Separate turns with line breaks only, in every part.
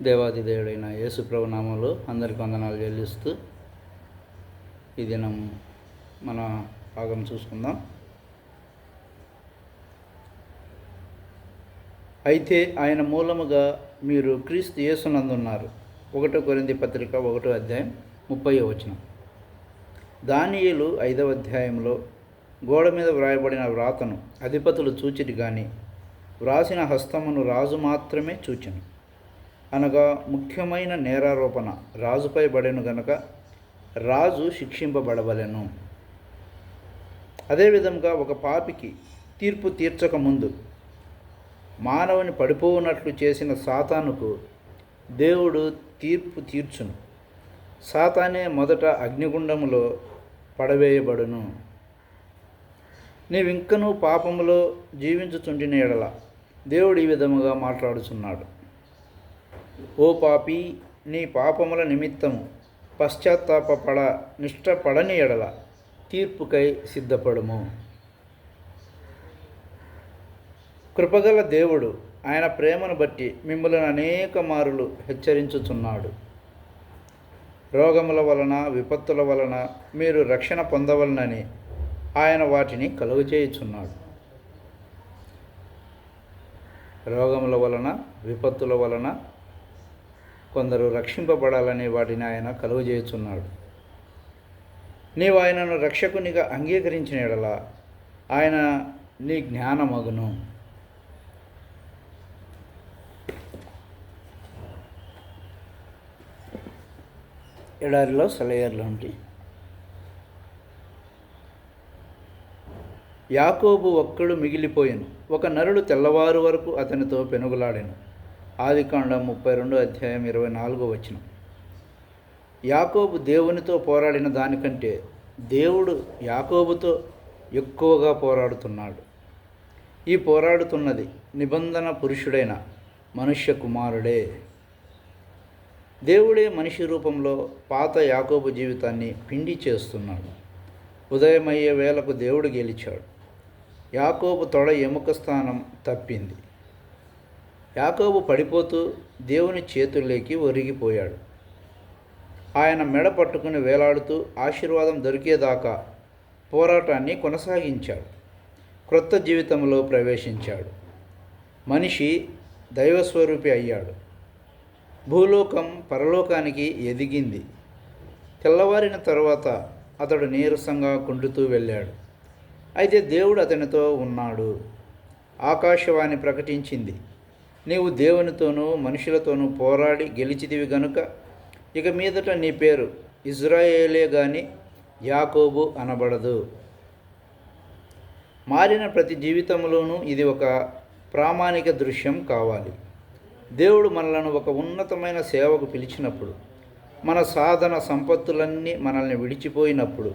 దేవాది దేవుడైన యేసుప్రభు నామంలో అందరికి వందనాలు చెల్లిస్తూ ఈ దినం మన భాగం చూసుకుందాం. అయితే ఆయన మూలముగా మీరు క్రీస్తు యేసునందున్నారు ఒకటో కొరింది పత్రిక ఒకటో అధ్యాయం ముప్పై వచనం. దానియులు ఐదవ అధ్యాయంలో గోడ మీద వ్రాయబడిన వ్రాతను అధిపతులు చూచిటి కానీ వ్రాసిన హస్తమును రాజు మాత్రమే చూచను. అనగా ముఖ్యమైన నేరారోపణ. రాజుపై పడెను గనక రాజు శిక్షింపబడవలెను. అదేవిధంగా ఒక పాపికి తీర్పు తీర్చక ముందు మానవుని పడిపోవునట్లు చేసిన సాతానుకు దేవుడు తీర్పు తీర్చును. సాతానే మొదట అగ్నిగుండములో పడవేయబడును. నీవింకను పాపములో జీవించుచుండిన ఎడల దేవుడు ఈ విధముగా మాట్లాడుచున్నాడు. ఓ పాపి నీ పాపముల నిమిత్తము పశ్చాత్తాపడ నిష్టపడని ఎడల తీర్పుకై సిద్ధపడుము. కృపగల దేవుడు ఆయన ప్రేమను బట్టి మిమ్మల్ని అనేక మారులు హెచ్చరించుచున్నాడు. రోగముల వలన విపత్తుల వలన మీరు రక్షణ పొందవలనని ఆయన వాటిని కలుగజేయుచున్నాడు రోగముల వలన విపత్తుల వలన కొందరు రక్షింపబడాలని వాటిని ఆయన కలుగజేయుచున్నాడు. నీవు ఆయనను రక్షకునిగా అంగీకరించిన ఎడల ఆయన నీ జ్ఞానమగును. ఎడారిలో సెలయర్లోంటి యాకోబు ఒక్కడు మిగిలిపోయాను. ఒక నరుడు తెల్లవారు వరకు అతనితో పెనుగులాడాను. ఆదికాండం ముప్పై రెండు అధ్యాయం ఇరవై నాలుగో వచ్చిన యాకోబు దేవునితో పోరాడిన దానికంటే దేవుడు యాకోబుతో ఎక్కువగా పోరాడుతున్నాడు. ఈ పోరాడుతున్నది నిబంధన పురుషుడైన మనుష్య కుమారుడే. దేవుడే మనిషి రూపంలో పాత యాకోబు జీవితాన్ని పిండి చేస్తున్నాడు. ఉదయమయ్యే వేళకు దేవుడు గెలిచాడు. యాకోబు తొడ ఎముక స్థానం తప్పింది. యాకోబు పడిపోతూ దేవుని చేతుల్లోకి ఒరిగిపోయాడు. ఆయన మెడ పట్టుకుని వేలాడుతూ ఆశీర్వాదం దొరికేదాకా పోరాటాన్ని కొనసాగించాడు. క్రొత్త జీవితంలో ప్రవేశించాడు. మనిషి దైవస్వరూపి అయ్యాడు. భూలోకం పరలోకానికి ఎదిగింది. తెల్లవారిన తర్వాత అతడు నీరసంగా కుంటుతూ వెళ్ళాడు. అయితే దేవుడు అతనితో ఉన్నాడు. ఆకాశవాణి ప్రకటించింది. నీవు దేవునితోనూ మనుషులతోనూ పోరాడి గెలిచితివి గనుక ఇక మీదట నీ పేరు ఇజ్రాయేలే గాని యాకోబు అనబడదు. మారిన ప్రతి జీవితంలోనూ ఇది ఒక ప్రామాణిక దృశ్యం కావాలి. దేవుడు మనలను ఒక ఉన్నతమైన సేవకు పిలిచినప్పుడు మన సాధన సంపత్తులన్నీ మనల్ని విడిచిపోయినప్పుడు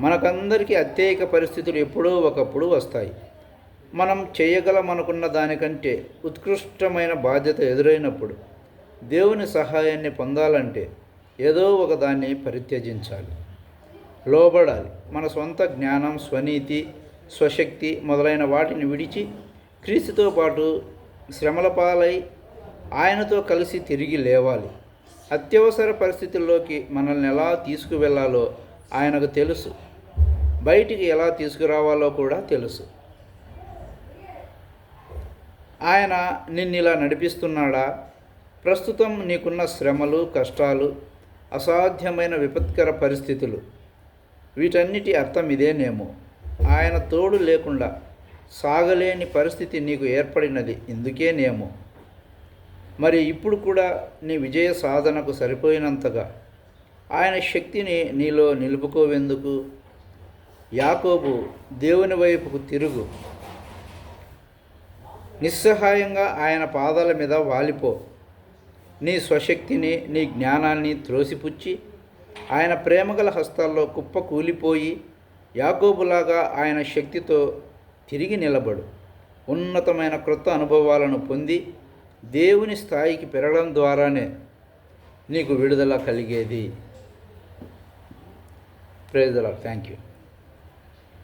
మనకందరికీ అత్యేక పరిస్థితులు ఎప్పుడో ఒకప్పుడు వస్తాయి. మనం చేయగలమనుకున్న దానికంటే ఉత్కృష్టమైన బాధ్యత ఎదురైనప్పుడు దేవుని సహాయాన్ని పొందాలంటే ఏదో ఒక దాన్ని పరిత్యజించాలి. లోబడాలి. మన సొంత జ్ఞానం స్వనీతి స్వశక్తి మొదలైన వాటిని విడిచి క్రీస్తుతో పాటు శ్రమల పాలై ఆయనతో కలిసి తిరిగి లేవాలి. అత్యవసర పరిస్థితుల్లోకి మనల్ని ఎలా తీసుకువెళ్ళాలో ఆయనకు తెలుసు. బయటికి ఎలా తీసుకురావాలో కూడా తెలుసు. ఆయన నిన్ను ఇలా నడిపిస్తున్నాడా? ప్రస్తుతం నీకున్న శ్రమలు కష్టాలు అసాధ్యమైన విపత్కర పరిస్థితులు. వీటన్నిటి అర్థం ఇదేనేమో. ఆయన తోడు లేకుండా సాగలేని పరిస్థితి నీకు ఏర్పడినది ఇందుకేనేమో. మరి ఇప్పుడు కూడా నీ విజయ సాధనకు సరిపోయినంతగా ఆయన శక్తిని నీలో నిలుపుకోవెందుకు? యాకోబు దేవుని వైపుకు తిరుగు. నిస్సహాయంగా ఆయన పాదాల మీద వాలిపో. నీ స్వశక్తిని నీ జ్ఞానాన్ని త్రోసిపుచ్చి ఆయన ప్రేమగల హస్తాల్లో కుప్ప కూలిపోయి యాకోబులాగా ఆయన శక్తితో తిరిగి నిలబడు. ఉన్నతమైన క్రొత్త అనుభవాలను పొంది దేవుని స్థాయికి పెరగడం ద్వారానే నీకు విడుదల కలిగేది. ప్రేజల థ్యాంక్ యూ